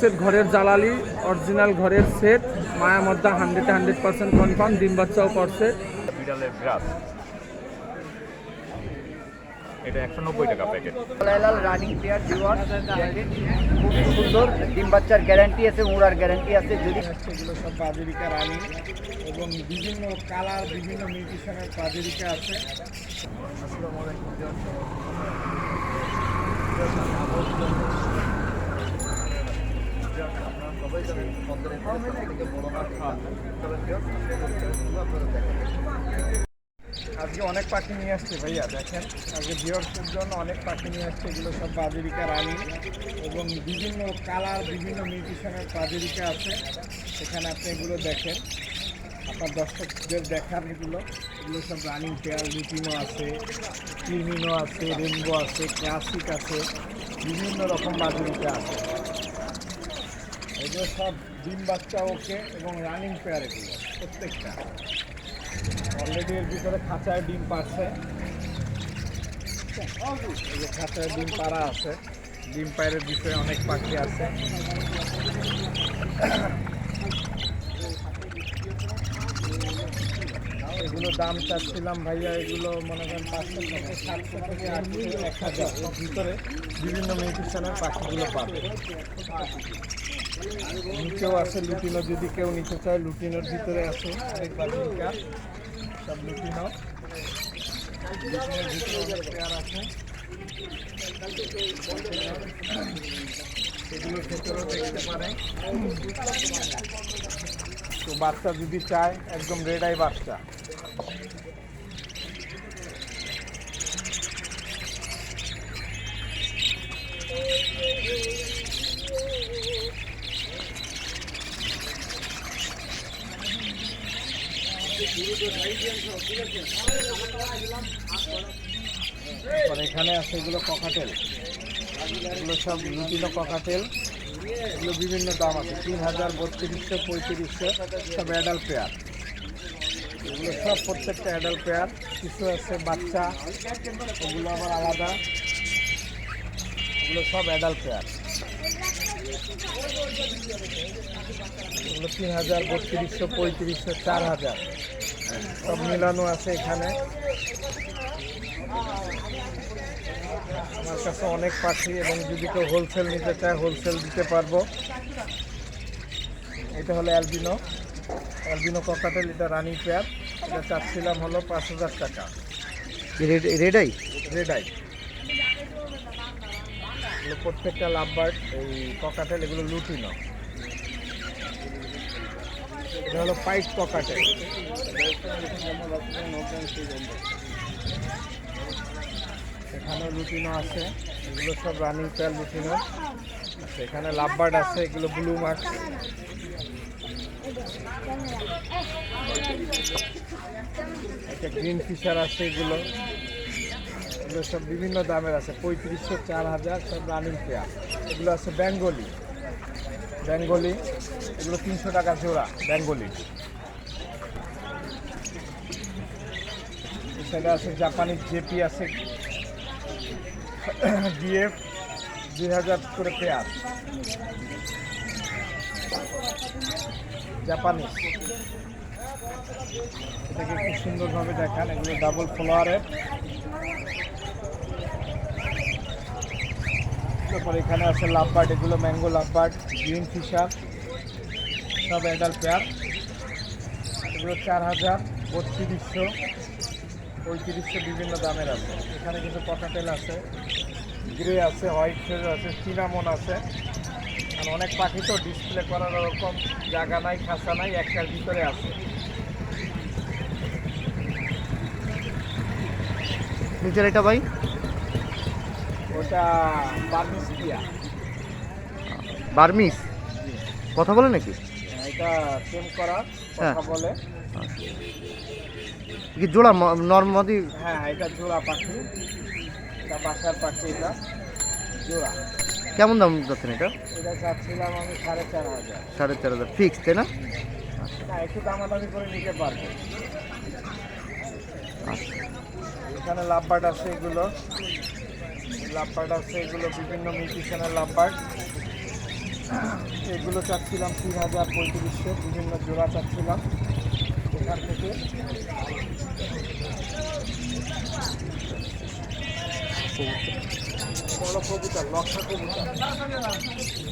Set ঘরের জ্বালালি original ঘরের সেট মায়া মদ্দা হান্ড্রেড হান্ড্রেড পার্সেন্ট কনফার্ম ডিম বাচ্চাও করছে বিড়ালের ব্রাশ। এটা একশো নব্বই টাকা প্যাকেট। লাল রানিং পেয়ার ডিওয়ার খুব সুন্দর ডিম বাচ্চার গ্যারান্টি আছে উড়ার গ্যারান্টি আছে যদি এগুলো সব বাজরিকা রানি এবং বিভিন্ন কালার বিভিন্ন মিউটিশনের বাজরিকা আছে। আজকে অনেক পাখি নিয়ে আসছে ভাইয়া, দেখেন। আজকে ভিওর্সের জন্য অনেক পাখি নিয়ে আসছে, এগুলো সব বাজরিকা রানি এবং বিভিন্ন কালার, বিভিন্ন মিউটিশনের বাজরিকা আছে। এখানে আপনি এগুলো দেখেন। আপনার দর্শকদের দেখার এগুলো। এগুলো সব রানিং পেয়ার, লুটিনো আছে, ক্রিমিনো আছে, রেনবো আছে, ক্লাসিক আছে, বিভিন্ন রকম বাজরিকা আছে। এগুলো সব ডিম বাচ্চা ওকে এবং রানিং পেয়ার এগুলো প্রত্যেকটা। অলরেডি এর ভিতরে খাঁচায় ডিম পারছে খাঁচায় ডিম পাড়া আছে, ডিম পায়ের ভিতরে অনেক পাখি আছে। এগুলো দাম চাচ্ছিলাম ভাইয়া, এগুলো মনে করেন পাঁচশো থেকে সাতশো থেকে আটশো এক হাজার। ভিতরে বিভিন্ন মিউটিশনের পাখিগুলো পাবে। নিচেও আছে লুটিনো যদি কেউ নিতে চায়, লুটিনোর ভিতরে আছে অনেক সব লুটিনো। ভিতরে তো বাচ্চা যদি চায়, একদম রেড আই বাচ্চা। এখানে আছে এগুলো ককাটেল এগুলো সব লুটিনো ককাটেল এগুলো বিভিন্ন দাম আছে, তিন হাজার বত্রিশশো পঁয়ত্রিশশো। সব অ্যাডাল্ট পেয়ার এগুলো সব প্রত্যেকটা অ্যাডাল্ট পেয়ার কিছু আছে, বাচ্চা, এগুলো আবার আলাদা। এগুলো সব অ্যাডাল্ট পেয়ার এগুলো তিন হাজার বত্রিশশো পঁয়ত্রিশশো, চার হাজার। সব মিলানো আছে এখানে। আমার কাছে অনেক পাখি এবং যদি কেউ হোলসেল নিতে চায় হোলসেল দিতে পারব। এটা হলো অ্যালবিনো অ্যালবিনো ককাটেল এটা রানিং পেয়ার। এটা চাচ্ছিলাম হলো পাঁচ হাজার টাকা। রেডাই? রেড আই এগুলো প্রত্যেকটা লাভবার্ড এই ককাটেল এগুলো লুটিনো। এটা হলো পাইট ককাটেল এখানে লুটিনো আছে এগুলো সব রানিং পেয়ার লুটিনো। আচ্ছা, এখানে লাভবার্ড আছে এগুলো ব্লু মার্ক একটা গ্রিন ফিশার আছে এগুলো। এগুলো সব বিভিন্ন দামের আছে পঁয়ত্রিশশো চার হাজার সব রানিং পেয়ার। এগুলো আছে বেঙ্গলি। বেঙ্গলি, এগুলো তিনশো টাকা জোড়া, বেঙ্গলি। সেটা আছে জাপানি জেপি আছে। ডিএফ, দুই হাজার করে পেয়ার। জাপানি। এটাকে খুব সুন্দরভাবে দেখান, এগুলো ডাবল ফ্লোয়ারের তারপর এখানে আছে লাভবার্ড, এগুলো ম্যাঙ্গো লাভবার্ড গ্রিন ফিশার সব অ্যাডাল্ট পেয়ার এগুলো চার হাজার, বত্রিশশো, পঁয়ত্রিশশো বিভিন্ন দামের আছে। এখানে কিছু পটাটেল আছে গ্রে আছে হোয়াইট ফেজ আছে সিনামন আছে। আর অনেক পাখি তো ডিসপ্লে করার ওরকম জায়গা নাই, খাঁচা নাই, একটার ভিতরে আছে। নিচের এটা ভাই? ওটা বার্মিস টিয়া বার্মিস? কথা বলে নাকি? এটা সেম করা হ্যাঁ। কথা বলে। কি জোড়া নর্মাদি? হ্যাঁ এটা জোড়া পাখি। এটা বাসার পাখি এটা জোড়া। কেমন দাম যাচ্ছেন এটা? এটা চাচ্ছিলাম আমি সাড়ে চার হাজার। সাড়ে চার হাজার। ফিক্স তাই না একটু দামাদামি করে নিতে পারবে। আচ্ছা। এখানে লাভবার্ড আছে এগুলো। লাভবার্ড আছে এগুলো বিভিন্ন মিউটিশনের লাভবার্ড এগুলো চাচ্ছিলাম তিন হাজার পঁয়ত্রিশশো বিভিন্ন জোড়া চাচ্ছিলাম এখান থেকে। বড় কবুতর লক্ষা কবুতর।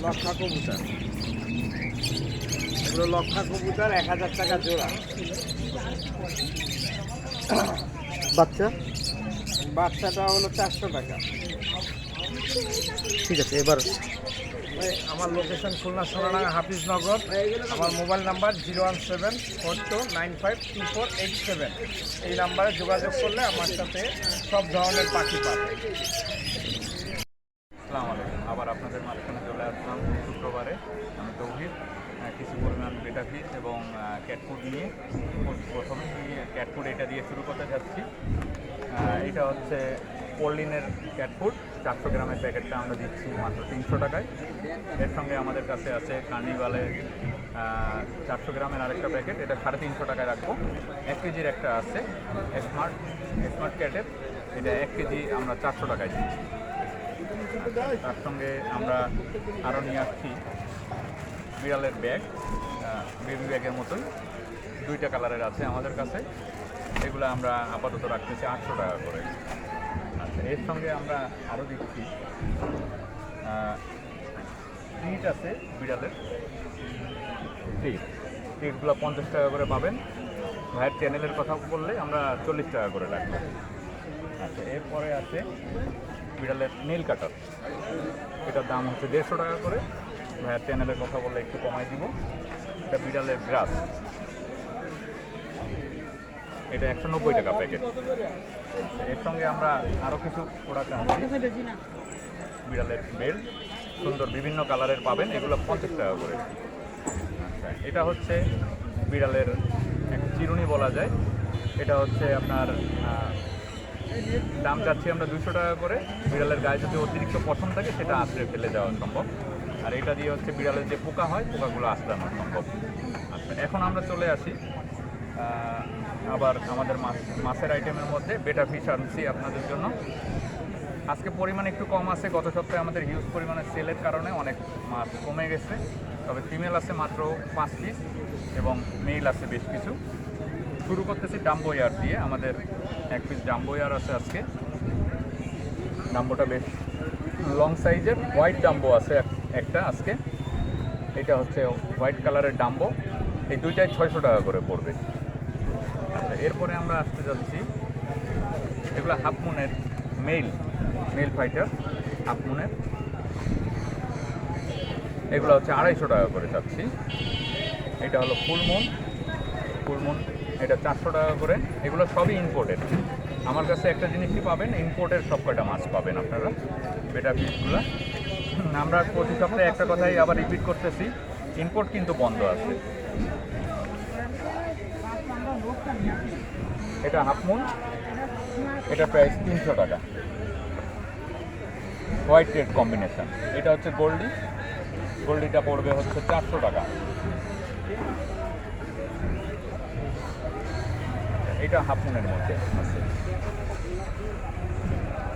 লক্ষা কবুতর। এগুলো লক্ষা কবুতর এক হাজার টাকা জোড়া। বাচ্চা? বাচ্চাটা হলো চারশো টাকা। ঠিক আছে, এবার আমার লোকেশন খুলনা সোনাডাঙ্গা হাফিজনগর। আমার mobile number zero one seven four two nine five two four eight seven এই নাম্বারে যোগাযোগ করলে আমার সাথে সব ধরনের পাখি পাবে আসসালামু আলাইকুম আবার আপনাদের মাঝখানে চলে আসলাম শুক্রবারে আমি তৌহিদ আহ, কিছু পরিমাণ বেটা ফিস এবং ক্যাট ফুড নিয়ে প্রথমে ক্যাট ফুড এটা দিয়ে শুরু করতে যাচ্ছি আহ, এটা হচ্ছে পল্লিনের ক্যাট ফুড চারশো প্যাকেটটা আমরা দিচ্ছি মাত্র তিনশো টাকায়। এর সঙ্গে আমাদের কাছে আছে কার্নিভালের চারশো গ্রামের আরেকটা প্যাকেট। এটা সাড়ে তিনশো টাকায় রাখব। এক কেজির একটা আছে স্মার্ট স্মার্ট ক্যাটের এটা এক কেজি আমরা চারশো টাকায় দিচ্ছি। তার সঙ্গে আমরা আরও নিয়ে আসছি বিড়ালের ব্যাগ বেবি ব্যাগের মতোই। দুইটা কালারের আছে আমাদের কাছে। এগুলো আমরা আপাতত রাখতেছি আটশো টাকা করে। এর সঙ্গে আমরা আরও দিচ্ছি ট্রিট আছে বিড়ালের। ট্রিট ট্রিটগুলো পঞ্চাশ টাকা করে পাবেন। ভাইয়ের চ্যানেলের কথা বললে আমরা চল্লিশ টাকা করে রাখব। আচ্ছা এরপরে আছে বিড়ালের নীল কাটার এটার দাম হচ্ছে দেড়শো টাকা করে। ভাইয়ার চ্যানেলের কথা বললে একটু কমাই দিব। এটা বিড়ালের ব্রাশ এটা একশো নব্বই টাকা প্যাকেট এর সঙ্গে আমরা আরও কিছু প্রোডাক্ট আনছি। বিড়ালের বেল্ট সুন্দর বিভিন্ন কালারের পাবেন, এগুলো পঞ্চাশ টাকা করে। আচ্ছা এটা হচ্ছে বিড়ালের এক চিরুনি বলা যায়। এটা হচ্ছে আপনার দাম চাচ্ছি আমরা দুশো টাকা করে। বিড়ালের গায়ে যদি অতিরিক্ত পছন্দ থাকে, সেটা আশ্রয় ফেলে দেওয়া সম্ভব। আর এটা দিয়ে হচ্ছে বিড়ালের যে পোকা হয়, পোকাগুলো আশ্রানো সম্ভব। আচ্ছা এখন আমরা চলে আসি আবার আমাদের মাছ মাছের আইটেমের মধ্যে বেটা ফিশ আনছি আপনাদের জন্য। আজকে পরিমাণ একটু কম আছে, গত সপ্তাহে আমাদের হিউজ পরিমাণে সেলের কারণে অনেক মাছ কমে গেছে। তবে ফিমেল আছে মাত্র পাঁচ পিস এবং মেল আছে বেশ কিছু। শুরু করতেছি ডাম্বো ইয়ার দিয়ে, আমাদের এক পিস ডাম্বো ইয়ার আছে আজকে। ডাম্বোটা বেশ লং সাইজের হোয়াইট ডাম্বো আছে এক- একটা আজকে। এটা হচ্ছে হোয়াইট কালারের ডাম্বো এই দুইটাই ছয়শো টাকা করে পড়বে। এরপরে আমরা আসতে যাচ্ছি। এগুলো হাফ মুনের মেল মেল ফাইটার, হাফ মুনের। এগুলো হচ্ছে আড়াইশো টাকা করে চাচ্ছি। এটা হলো ফুল মুন ফুল মুন, এটা চারশো টাকা করে। এগুলো সবই ইম্পোর্টেড আমার কাছে একটা জিনিসই পাবেন ইম্পোর্টের সব কয়টা মাছ পাবেন আপনারা বেটা পিসগুলো আমরা প্রতি সপ্তাহে একটা কথাই আবার রিপিট করতেছি ইম্পোর্ট কিন্তু বন্ধ আছে। এটা হাফ মুন এটা প্রাইস তিনশো টাকা। হোয়াইট রেড কম্বিনেশন এটা হচ্ছে গোল্ডি। গোল্ডিটা পড়বে হচ্ছে চারশো টাকা। এটা হাফ মুনের মধ্যে আছে।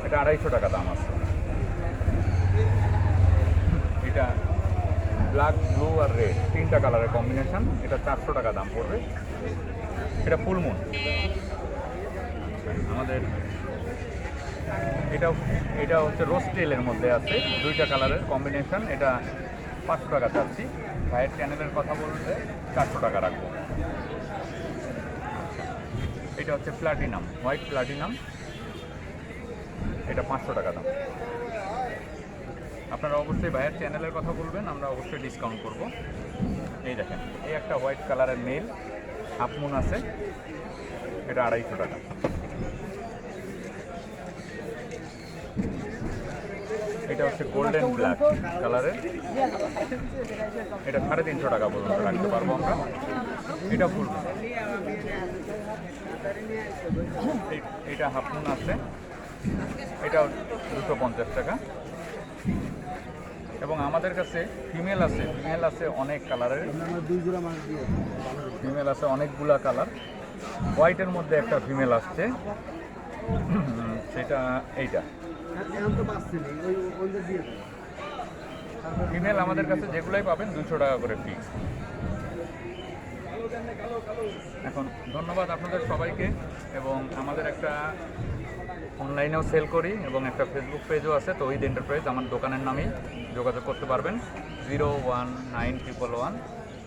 এটা আড়াইশো টাকা দাম আছে। এটা ব্ল্যাক ব্লু আর রেড তিনটা কালারের কম্বিনেশন এটা চারশো টাকা দাম পড়বে। এটা ফুল মুন আমাদের এটা এটা হচ্ছে রোজ টেলের মধ্যে আছে, দুইটা কালারের কম্বিনেশন এটা পাঁচশো টাকা চাচ্ছি। ভাইয়ের চ্যানেলের কথা বলতে চারশো টাকা রাখব। এটা হচ্ছে প্লাটিনাম হোয়াইট প্লাটিনাম এটা পাঁচশো টাকা দাম। আপনারা অবশ্যই ভাইয়ের চ্যানেলের কথা বলবেন, আমরা অবশ্যই ডিসকাউন্ট করব। এই দেখেন, এই একটা হোয়াইট কালারের মেল হাফ মুন আছে। এটা আড়াইশো টাকা। এটা হচ্ছে গোল্ডেন ব্ল্যাক কালারের এটা সাড়ে তিনশো টাকা পর্যন্ত রাখতে পারব আমরা। এটা ফুল এটা হাফ মুন আছে। এটা দুশো পঞ্চাশ টাকা। এবং আমাদের কাছে ফিমেল আছে ফিমেল আছে অনেক কালারের ফিমেল আছে অনেকগুলা কালার হোয়াইটের মধ্যে একটা ফিমেল আসছে। সেটা এইটা। ফিমেল আমাদের কাছে যেগুলাই পাবেন দুশো টাকা করে ফিক্স এখন ধন্যবাদ আপনাদের সবাইকে এবং আমাদের একটা অনলাইনেও সেল করি এবং একটা ফেসবুক পেজও আছে, তহিদ এন্টারপ্রাইজ, আমার দোকানের নামেই যোগাযোগ করতে পারবেন, zero one nine triple one,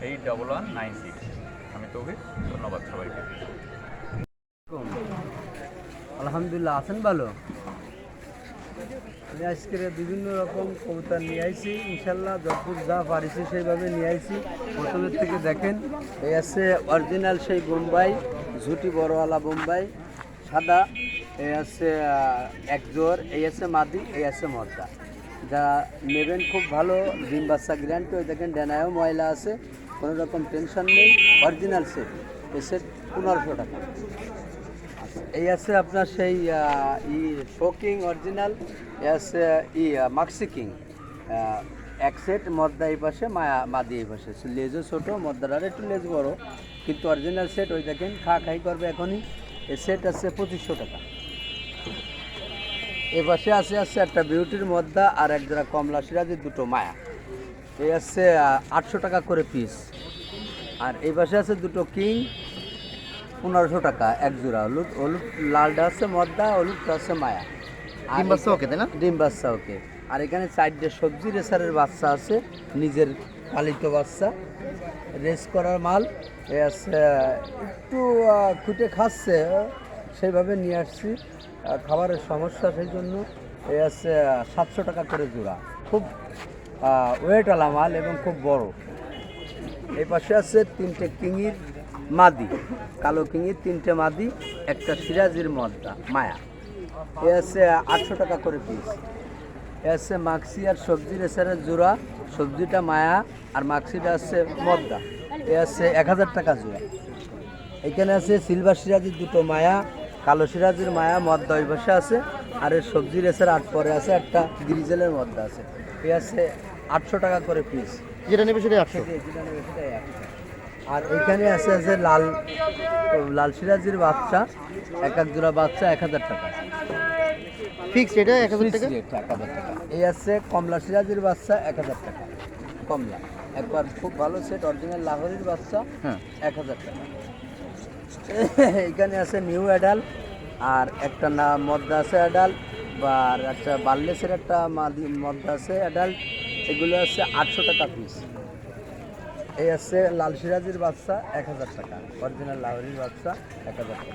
eight double one, nine six. আমি তৌহিদ, ধন্যবাদ সবাইকে। আলহামদুলিল্লাহ, আছেন ভালো? আমি আজকে বিভিন্ন রকম কবিতা নিয়ে আইছি ইনশাল্লাহ যতদূর যা পারিছি সেইভাবে নিয়ে আইছি। প্রথমের থেকে দেখেন এই আছে অরিজিনাল সেই বোম্বাই ঝুটি বড়ওয়ালা বোম্বাই সাদা এই আছে আহ, এক জোর এই আছে মাদি এই আছে মদ্দা যা নেবেন খুব ভালো ডিম বাচ্চা গ্যারান্টি ওই দেখেন ডেনায়ও ময়লা আছে কোনো রকম টেনশন নেই অরিজিনাল সেট এই সেট পনেরোশো টাকা। এই আছে আপনার সেই ই শোকিং অরিজিনাল এ আছে, ই মাক্সি কিং। এক সেট, মদ্দা এই পাশে মায়া মাদি এই পাশে। লেজও ছোটো, মদ্দার একটু লেজ বড়, কিন্তু অরিজিনাল সেট ওই দেখেন, খা খাই করবে এখনই। এই সেট আছে পঁচিশশো টাকা। এ পাশে আছে আছে একটা বিউটির মদ্দা আর এক জোড়া কমলা সিরাজের দুটো মায়া। এই আছে আটশো টাকা করে পিস আর এই পাশে আছে দুটো কিং পনেরোশো টাকা এক জোড়া হলুদ হলুদ লালটা আছে মদ্দা হলুদটা আছে মায়া। ডিম বাচ্চা ওকে, তাই না? ডিম বাচ্চা ওকে। আর এখানে চারটে সবজি রেসারের বাচ্চা আছে নিজের পালিত বাচ্চা। রেস করার মাল এ আছে একটু খুঁটে খাচ্ছে সেইভাবে নিয়ে আসছি। খাবারের সমস্যা সেই জন্য এ আছে সাতশো টাকা করে জোড়া। খুব ওয়েটওয়ালা মাল এবং খুব বড়। এই পাশে আছে তিনটে কিঙির মাদি কালো কিঙির তিনটে মাদি একটা সিরাজির মদ্দা মায়া। এ আছে আটশো টাকা করে পিস এ আছে মাক্সি আর সবজির এসারের জোড়া সবজিটা মায়া আর মাক্সিটা আছে মদ্দা। এ আছে এক হাজার টাকা জোড়া। এখানে আছে সিলভার সিরাজির দুটো মায়া কালো সিরাজির মায়া মদ্দা ওই পাশে আছে আর এর সবজি রেসের আট পরে আছে একটা গ্রিজেলের মদ্দা আছে। এ আছে আটশো টাকা করে পিস যেটা নেবে সেটা আটশো। আর এখানে আছে আছে লাল লাল সিরাজির বাচ্চা এক এক জোড়া বাচ্চা এক হাজার টাকা। ফিক্স এটা এক হাজার টাকা? এক হাজার টাকা। এই আছে কমলা সিরাজির বাচ্চা এক হাজার টাকা। কমলা। একবার খুব ভালো সেট অরিজিনাল লাহোরির বাচ্চা হ্যাঁ। এক হাজার টাকা। এখানে আছে নিউ অ্যাডাল আর একটা না মদ্দা আছে অ্যাডাল বা আর একটা বার্লেসের একটা মাদি মদ্দা আছে অ্যাডাল্ট এগুলো আছে আটশো টাকা পিস এই আছে লাল সিরাজির বাচ্চা এক হাজার টাকা। অরিজিনাল লাহোরির বাচ্চা এক হাজার টাকা।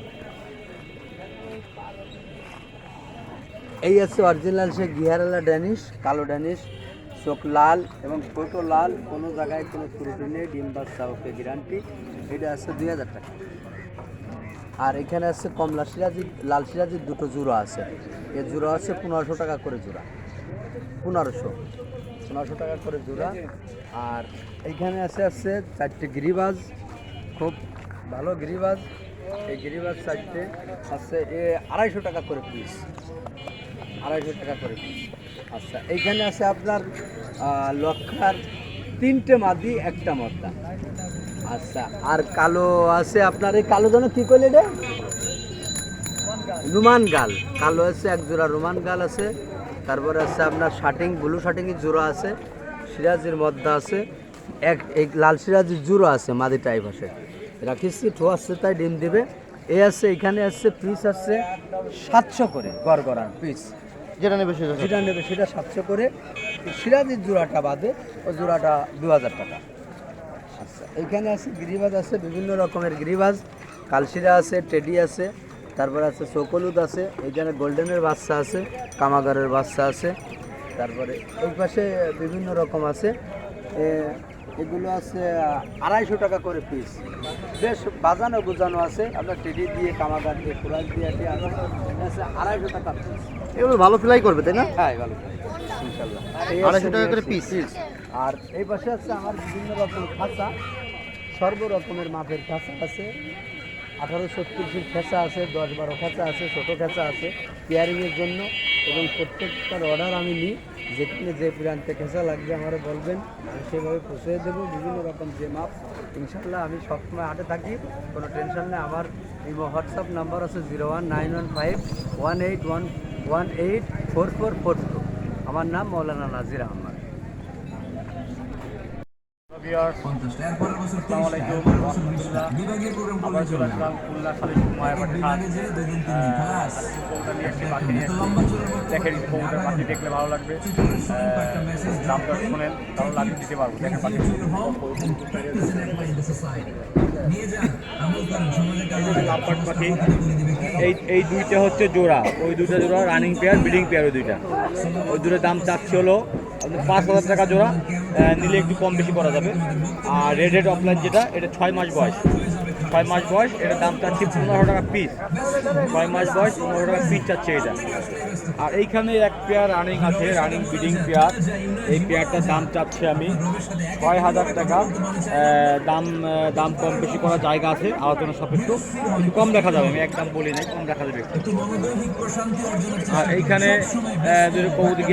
এই আছে অরিজিনাল সে গিহারালা ড্যানিশ, কালো ড্যানিশ, চোখ লাল এবং ছোটো লাল, কোনো জায়গায় কোনো ত্রুটি নেই, ডিম বাচ্চা, ওকে গ্যারান্টি এটা আছে দুই হাজার টাকা। আর এখানে আছে কমলা সিরাজি লাল সিরাজির দুটো জোড়া আছে। এর জোড়া আছে পনেরোশো টাকা করে জোড়া। পনেরোশো। পনেরোশো টাকা করে জোড়া। আর এইখানে আছে আছে চারটে গিরিবাজ। খুব ভালো গিরিবাজ। এই গিরিবাজ চারটে আছে এ আড়াইশো টাকা করে পিস আড়াইশো টাকা করে পিস আচ্ছা এইখানে আছে আপনার লক্ষার তিনটে মাদি একটা মদ্দা। আচ্ছা আর কালো আছে আপনার এই কালো যেন কি করলে রে রুমান গাল কালো আছে এক জোড়া রুমান গাল আছে। তারপরে আছে আপনার শার্টিং ব্লু শার্টিংয়ের জোড়া আছে সিরাজের মধ্যে আছে এক এক লাল সিরাজের জোড়া আছে মাদি টাইপ আছে রাখিছি ঠো আসছে তাই ডিম দেবে। এ আছে এখানে আছে পিস আছে সাতশো করে গড়গড়ান পিস। যেটা নেবে সেটা যেটা নেবে সেটা সাতশো করে। সিরাজের জোড়াটা বাদে ও জোড়াটা দু হাজার টাকা। আচ্ছা এখানে আছে গিরিবাজ আছে বিভিন্ন রকমের গিরিবাজ। কালশিরা আছে টেডি আছে তারপর আছে সকলুদ আছে এইখানে গোল্ডেনের বাচ্চা আছে কামাগারের বাচ্চা আছে তারপরে এই পাশে বিভিন্ন রকম আছে। এগুলো আছে আড়াইশো টাকা করে পিস বেশ বাজানো বোঝানো আছে আপনার টেডি দিয়ে কামাগার দিয়ে কুরাজ দিয়ে আছে আড়াইশো টাকা পিস এগুলো ভালো ফ্লাই করবে তাই না? হ্যাঁ ভালো ইনশাল্লাহ। আড়াইশো টাকা করে পিস আর এই পাশে আছে আমার বিভিন্ন রকম খাঁচা সর্ব রকমের মাপের খাঁচা আছে। আঠারো ফিট খাঁচা আছে, দশ বারো খাঁচা আছে, ছোটো খাঁচা আছে পেয়ারিংয়ের জন্য। এবং প্রত্যেকটার অর্ডার আমি নিই। যেখানে যে প্রান্তে খেঁচা লাগবে আমার বলবেন, আমি সেভাবে পৌঁছে দেবো। বিভিন্ন রকম যে মাপ ইনশাল্লাহ আমি সবসময় হাটে থাকি। কোনো টেনশন নেই। আমার এই হোয়াটসঅ্যাপ নাম্বার আছে zero one nine one five one eight one one eight four four four two. আমার নাম মৌলানা নাজির আহমদ পঞ্চাশটা এরপরের বছর আসসালামু আলাইকুম রহমতুল্লাহ আবার চলে আসলাম খুলনা খালিদ মায়াবাটি হাট কবুতর নিয়ে একটি পাখি নিয়ে এসেছি। দেখেন কবুতর পাখি দেখলে ভালো লাগবে। দাম দর শোনেন ভালো লাগবে দিতে পারব। দেখেন পাখি লাভবাট পাখি এই এই দুইটা হচ্ছে জোড়া। ওই দুইটা জোড়া রানিং পেয়ার ব্রিডিং পেয়ার ওই দুইটা। ওই দুটোর দাম চাচ্ছি হলো পাঁচ হাজার টাকা জোড়া নিলে একটু কম বেশি করা যাবে। আর রেড রেড অফলাইন যেটা, এটা ছয় মাস বয়স। ছয় মাস বয়স, এটার দাম চাচ্ছি পনেরো টাকা পিস ছয় মাস বয়স পনেরো টাকা পিস চাচ্ছে এটা। আর এইখানে এক পেয়ার রানিং আছে রানিং ব্রিডিং পেয়ার এই পেয়ারটার দাম চাচ্ছি আমি ছয় হাজার টাকা। দাম দাম কম বেশি করার জায়গা আছে, আলোচনা সাপেক্ষ। একটু কম দেখা যাবে, আমি একদম বলি নাই, কম দেখা যাবে। আর এইখানে কৌদি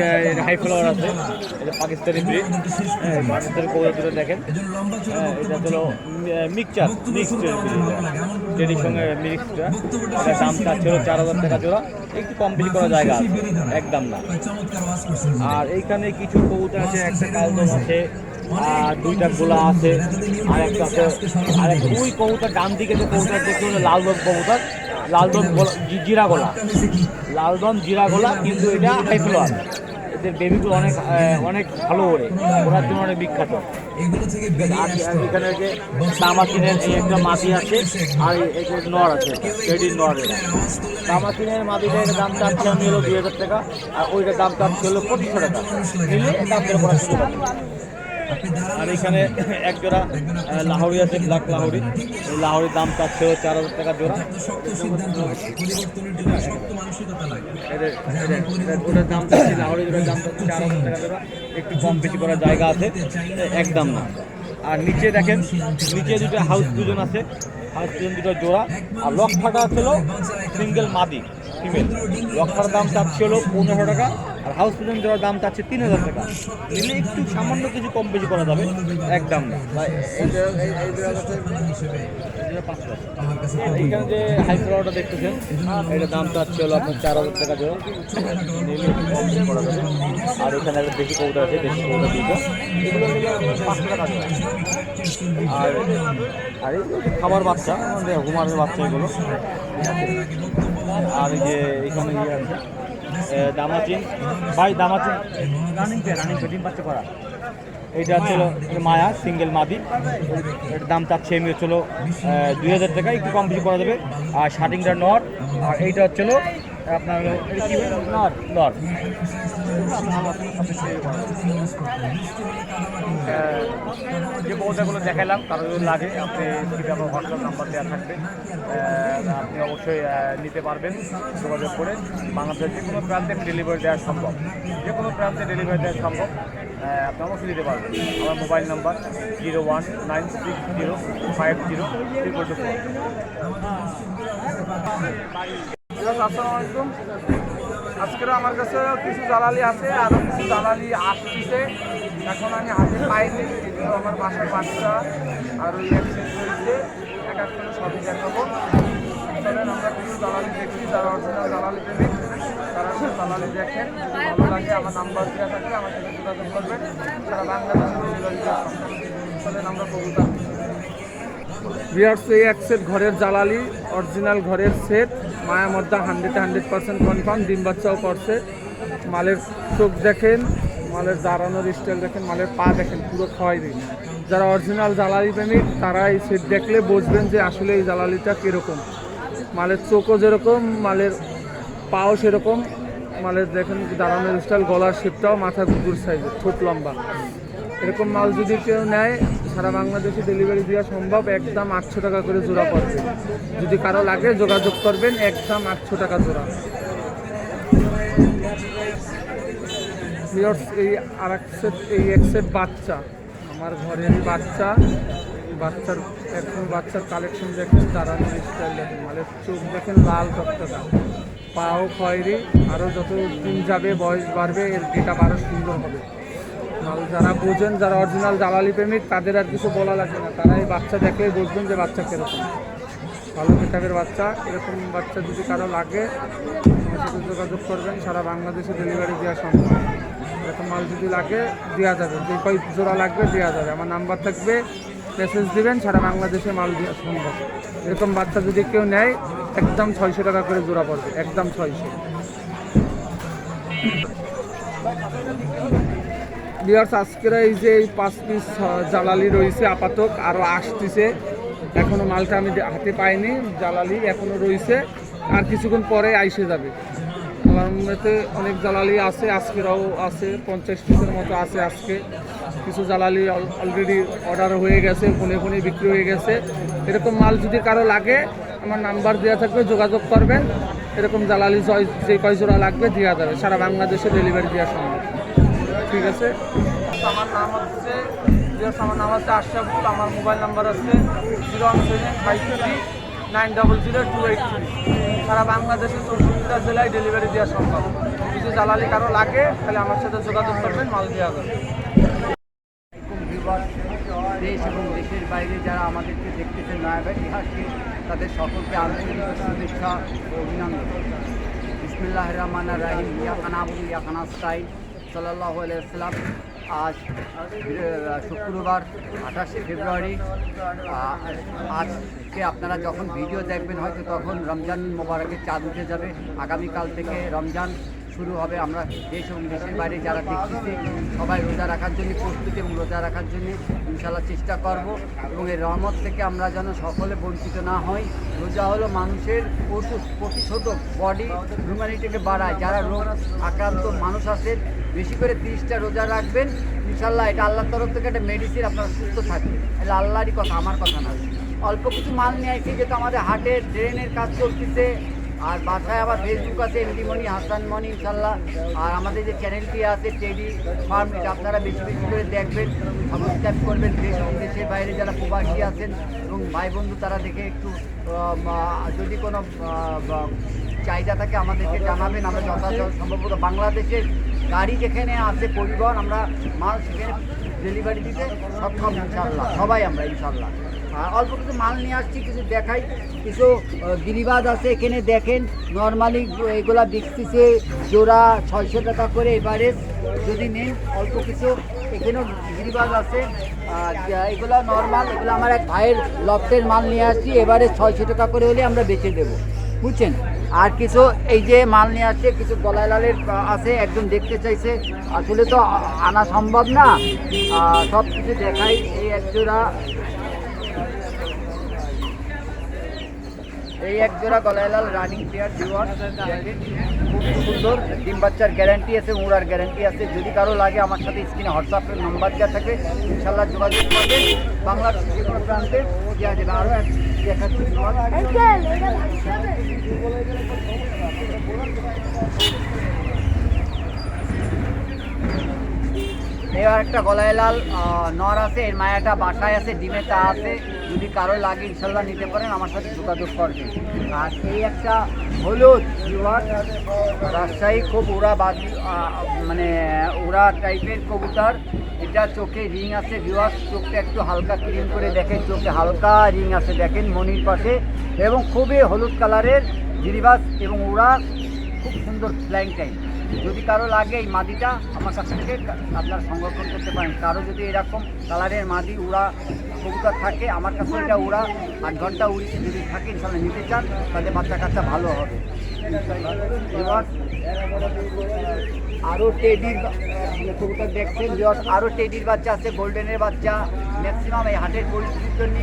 হাই আছে, এটা পাকিস্তানি ব্রিড পাকিস্তানি কৌদি দেখেন। এটা হলো মিক্সচার মিক্সচার সঙ্গে মিক্সটা এটা দাম চাচ্ছে চার হাজার টাকা জোড়া। একটু কম বেশি করা জায়গা আছে। একদম না। আর এইখানে কিছু কবুতর আছে, একটা কালদম আছে, আর দুইটা গোলা আছে, আর একটা আর ওই কবুতর ডান দিকে যে কবুতর দেখতে হলো, লালদম কবুতর। লালদম জিরা গোলা। লালদম জিরা গোলা, কিন্তু এটা হাই এদের বেবিগুলো অনেক অনেক ভালো ওড়ে ওরার জন্য অনেক বিখ্যাত। এখানে যে তামাকিনের একটা মাটি আছে আর নর আছে রেডির নর তামাকিনের মাটিটা এর দাম চাচ্ছে আমি হলো দুই হাজার টাকা আর ওইটার দাম চারশো হলো পঁচিশশো টাকা। নিলে দাম সুযোগ আছে আর এখানে এক জোড়া লাহোরি আছে ব্ল্যাক লাহোরি। এই লাহোরির দাম চাচ্ছে চার হাজার টাকা জোড়া। ওটার দাম চাচ্ছি লাহোরি জোড়ার দাম চাচ্ছি চার হাজার টাকা জোড়া। একটু কম বেশি করার জায়গা আছে। একদম না। আর নিচে দেখেন নিচে দুটো হাউস দুজন আছে। হাউস দুজন দুটো জোড়া। আর লক্ষাটা ছিল সিঙ্গেল মাদি ফিমেল লক্ষার দাম চাচ্ছি হলো পনেরোশো টাকা। আর হাউস দুজন জোড়ার দাম চাচ্ছে তিন হাজার টাকা নিলে একটু সামান্য কিছু কম বেশি করা যাবে একদম না। এইখানে যে হাই ফ্লাওয়ারটা দেখতেছেন এটার দাম চাচ্ছে হলো আপনার চার হাজার টাকা জোড়া। নিলে একটু কম বেশি করা যাবে। আর এখানে একটা দেশি কৌটা আছে দেশি কৌটা দুটো এগুলো নিলে পাঁচশো টাকা আর আর এগুলো খাবার বাচ্চা আমাদের হুমারের বাচ্চা এগুলো। আর এই যে এখানে ইয়ে আছে দামাচিন। ভাই দামাচিন। রানিং পে রানিং পে ডিম পাচ্ছে করা। এইটা ছিল মায়া সিঙ্গেল মাদি। এর দাম চাচ্ছে এমনি হচ্ছিল দুই হাজার টাকা একটু কম বেশি করা যাবে। আর শার্টিংটা নট আর এইটা হচ্ছিল আপনার? নর। নর। যে পৌঁছাগুলো দেখালাম কারও যদি লাগে আপনি স্ক্রিনে আমার হোয়াটসঅ্যাপ নাম্বার দেওয়া থাকবে। আপনি অবশ্যই নিতে পারবেন যোগাযোগ করে। বাংলাদেশের যে কোনো প্রান্তে ডেলিভারি দেওয়া সম্ভব। যে কোনো প্রান্তে ডেলিভারি দেওয়া সম্ভব আপনি অবশ্যই দিতে পারবেন। আমার mobile number zero one nine six zero five zero triple two four. আসসালামু আলাইকুম। আজকের আমার কাছে কিছু জালালি আছে আরও কিছু জালালি আসতেছে এখন আমি হাতে পাইনি, এগুলো আমার বাসার বাচ্চা আর ওই অ্যাক্সেস রয়েছে। এক এক করে সবই দেখাবো। চলেন, আমরা কিছু জালালি দেখি, যারা অরিজিনাল জালালি প্রেমিক তারা সব জালালি দেখেন ভালো লাগে, আমার নাম্বার দেওয়া থাকলে আমার সাথে যোগাযোগ করবেন। সারা বাংলাদেশে ডেলিভারি দেওয়া সম্ভব। চলেন, আমরা কবুতর ভিয়ার্স এই এক সেট ঘরের জ্বালালি অরিজিনাল ঘরের সেট। মায়া মদ্দা হান্ড্রেড হান্ড্রেড পার্সেন্ট কনফার্ম ডিম বাচ্চাও করছে। মালের চোখ দেখেন, মালের দাঁড়ানোর স্টাইল দেখেন, মালের পা দেখেন, পুরো খাওয়াই দিন। যারা অরিজিনাল জ্বালালি প্রেমিক তারা এই সেট দেখলে বুঝবেন যে আসলে এই জ্বালালিটা কীরকম। মালের চোখও যেরকম, মালের পাও সেরকম। মালের দেখেন দাঁড়ানোর স্টাইল গলার শেপটাও মাথা কুকুর সাইজের ছোট লম্বা। এরকম মাল যদি কেউ নেয় সারা বাংলাদেশে ডেলিভারি দেওয়া সম্ভব একদম আটশো টাকা করে জোড়া পড়বে। যদি কারও লাগে, যোগাযোগ করবেন একদম আটশো টাকা জোড়া। এই আর এক সেট এই এক সেট বাচ্চা। আমার ঘরের বাচ্চা, বাচ্চার, এখন বাচ্চার কালেকশন দেখেন দাঁড়ানোর স্টাইল দেখেন। মানে চোখ দেখেন লাল টকটকা। পাও খয়েরি আরও যত দিন যাবে, বয়স বাড়বে, এর গেটা আরও সুন্দর হবে। যারা বোঝেন, যারা অরিজিনাল জালালি প্রেমিক, তাদের আর কিছু বলা লাগবে না। তারা এই বাচ্চা দেখলেই বুঝবেন যে বাচ্চা কীরকম। ভালো কিতাবের বাচ্চা, এরকম বাচ্চা যদি কারও লাগে সাথে যোগাযোগ করবেন, সারা বাংলাদেশে ডেলিভারি দেওয়া সম্ভব। এরকম মাল যদি লাগে, দেওয়া যাবে। যে কয় জোড়া লাগবে, দেওয়া যাবে। আমার নাম্বার থাকবে মেসেজ দিবেন, সারা বাংলাদেশে মাল দেওয়া সম্ভব। এরকম বাচ্চা যদি কেউ নেয়, একদম ছয়শো টাকা করে জোড়া পড়বে। একদম ছয়শো। বিয়ার্স আজকের এই যে এই পাঁচ পিস জালালি রয়েছে আপাতক আরও আসতেছে। এখনও মালটা আমি হাতে পাইনি জালালি এখনও রয়েছে। আর কিছুক্ষণ পরে আইসে যাবে। আমার মতে অনেক জালালি আছে, আজকেরাও আছে, পঞ্চাশ পিসের মতো আছে আজকে। কিছু জালালি অলরেডি অর্ডার হয়ে গেছে, ফোনে ফোনে বিক্রি হয়ে গেছে। এরকম মাল যদি কারও লাগে, আমার নাম্বার দেওয়া থাকবে, যোগাযোগ করবেন। এরকম জয়- যে কয় জোড়া লাগবে দেওয়া যাবে। সারা বাংলাদেশে ডেলিভারি দেওয়া সম্ভব। ঠিক আছে? আমার নাম হচ্ছে আমার নাম হচ্ছে আশরাফুল আমার মোবাইল নাম্বার হচ্ছে zero one seven five three nine double zero two eight three. সারা বাংলাদেশের চৌষট্টিটা জেলায় ডেলিভারি দেওয়া সম্ভব। কিছু জ্বালালি কারও লাগে তাহলে আমার সাথে যোগাযোগ করবেন মাল দেওয়া যাবে দেশ এবং দেশের বাইরে যারা আমাদেরকে দেখতেছেন নয়াবাগ ইতিহাসকে তাদের সকলকে আন্তরিক শুভেচ্ছা ও অভিনন্দন। বিসমুল্লাহ রহমান রাহিম। ইয়া খানাবুল ইয়া সাল্লাহ আজ শুক্রবার, আঠাশে ফেব্রুয়ারি আজকে আপনারা যখন ভিডিও দেখবেন, হয়তো তখন রমজান মোবারকের চাঁদ উঠে যাবে। আগামীকাল থেকে রমজান শুরু হবে। আমরা দেশ এবং দেশের বাইরে যারা দেখতেছি, সবাই রোজা রাখার জন্য প্রস্তুতি এবং রোজা রাখার জন্য ইনশাল্লাহ চেষ্টা করব এবং এই রহমত থেকে আমরা যেন সকলে বঞ্চিত না হই। রোজা হলো মানুষের ওষুধ প্রতিশোধক বডি হিউম্যানিটিকে বাড়ায়। যারা রোগ আক্রান্ত মানুষ আছেন বেশি করে তিরিশটা রোজা রাখবেন। ইনশাল্লাহ এটা আল্লাহর তরফ থেকে একটা মেডিসিন আপনারা সুস্থ থাকবেন। এটা আল্লাহরই কথা, আমার কথা না। অল্প কিছু মাল নিয়ে আসি যেহেতু আমাদের হাটের ড্রেনের কাজ চলতেছে। আর বাসায় আবার ফেসবুক আছে এমডি মনি হাসান মনি ইনশাল্লাহ। আর আমাদের যে চ্যানেলটি আছে টেডি ফার্ম এটা আপনারা বেশি বেশি করে দেখবেন সাবস্ক্রাইব করবেন, দেশ দেশের বাইরে যারা প্রবাসী আছেন এবং ভাই বন্ধু, তারা দেখে একটু যদি কোনো চাহিদা থাকে আমাদেরকে জানাবেন। আমরা যথাযথ, সম্ভবত বাংলাদেশের গাড়ি যেখানে আছে পরিবহন, আমরা মাল সেখানে ডেলিভারি দিতে সক্ষম, ইনশাল্লাহ। সবাই আমরা, ইনশাল্লাহ। অল্প কিছু মাল নিয়ে আসছি, কিছু দেখাই। কিছু গিরিবাজ আছে, এখানে দেখেন নর্মালি এগুলা বিকতেছে, জোড়া ছয়শো টাকা করে এবারে যদি নেন অল্প কিছু, এখানেও গিরিবাজ আছে। আর এগুলা নর্মাল এগুলো আমার এক ভাইয়ের লফটের মাল নিয়ে আসছি এবারে ছয়শো টাকা করে হলে আমরা বেচে দেবো। বুঝছেন? আর কিছু, এই যে মাল নিয়ে আসছে, কিছু গলায় লালের আছে একদম দেখতে চাইছে। আসলে তো আনা সম্ভব না। সব কিছু দেখাই, এই একজোড়া এই এক জোড়া গলায় লাল রানিং পেয়ার জিওয়ার খুবই সুন্দর, ডিম বাচ্চার গ্যারান্টি আছে, উড়ার গ্যারান্টি আছে। যদি কারও লাগে আমার সাথে স্ক্রিনে হোয়াটসঅ্যাপের নাম্বার দেওয়া থাকে ইনশাল্লাহ যোগাযোগ করবেন বাংলার যে কোনো প্রান্তে আরও এক দেখাচ্ছি jewel। এবার একটা গলায় লাল নর আছে এর মায়াটা বাসায় আছে ডিমে তা আছে। যদি কারও লাগে ইনশাল্লাহ নিতে পারেন আমার সাথে যোগাযোগ করবেন আর এই একটা হলুদ রাজশাহী খুব ওরা আহ, মানে ওরা টাইপের কবুতর। এটা চোখে রিং আছে ভিওয়ার চোখটা একটু হালকা ক্লিন করে দেখেন চোখে হালকা রিং আছে দেখেন মনির পাশে। এবং খুবই হলুদ কালারের গিরিবাস এবং ওরা খুব সুন্দর ফ্ল্যাং টাইপ যদি কারও লাগে এই মাদিটা, আমার কাছ থেকে আপনারা সংরক্ষণ করতে পারেন। কারও যদি এরকম কালারের মাদি, উড়া, কবুতর থাকে, আমার কাছে এটা উড়া, আট ঘণ্টা উড়িয়ে যদি থাকে, ইনশাল্লাহ নিতে চান, তাহলে বাচ্চা কাচ্চা ভালো হবে। আরও টেডির কবুতর দেখছেন আরও টেডির বাচ্চা আছে, গোল্ডেনের বাচ্চা, ম্যাক্সিমাম এই হাটের পরিস্থিতির জন্য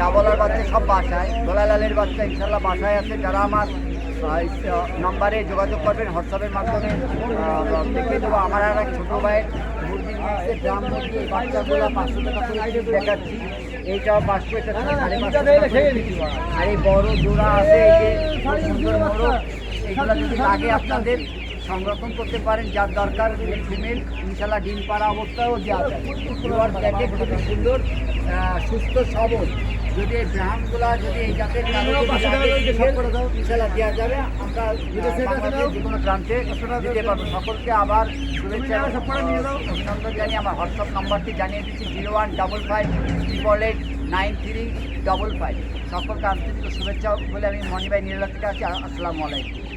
ডাবলার বাচ্চা সব বাসায় দোলালালের বাচ্চা ইনশাল্লাহ বাসায় আছে, যারা আমার নম্বরে যোগাযোগ করবেন, হোয়াটসঅ্যাপের মাধ্যমে। দেখে দেবো আমার আর এক ছোটো ভাইয়ের মুরগির দাম মুরগি বাচ্চাগুলো পাঁচশো টাকা করে দেখাচ্ছি। এইটাও পাঁচশো, এটা আর এই বড় জোড়া আছে, এই যে সুন্দর বড় এগুলো যদি লাগে আপনাদের সংরক্ষণ করতে পারেন, যার দরকার মেল ফিমেল ইনশাল্লাহ ডিম পাড়া অবস্থায়ও দেওয়া যায় খুবই সুন্দর সুস্থ সবল। যদি এই ব্রাহ্মণগুলা যদি এই জাতের ইনশাল্লাহ দেওয়া যাবে আমরা যে কোনো প্রান্তে দিতে পারব। সকলকে আবার শুভেচ্ছা অভিনন্দন জানিয়ে আমার হোয়াটসঅ্যাপ নাম্বারটি জানিয়ে দিচ্ছি zero one double five triple eight nine three double five. সকলকে আন্তরিক শুভেচ্ছা বলে আমি মণিবাই নিরালা থেকে আছি। আসসালামু আলাইকুম।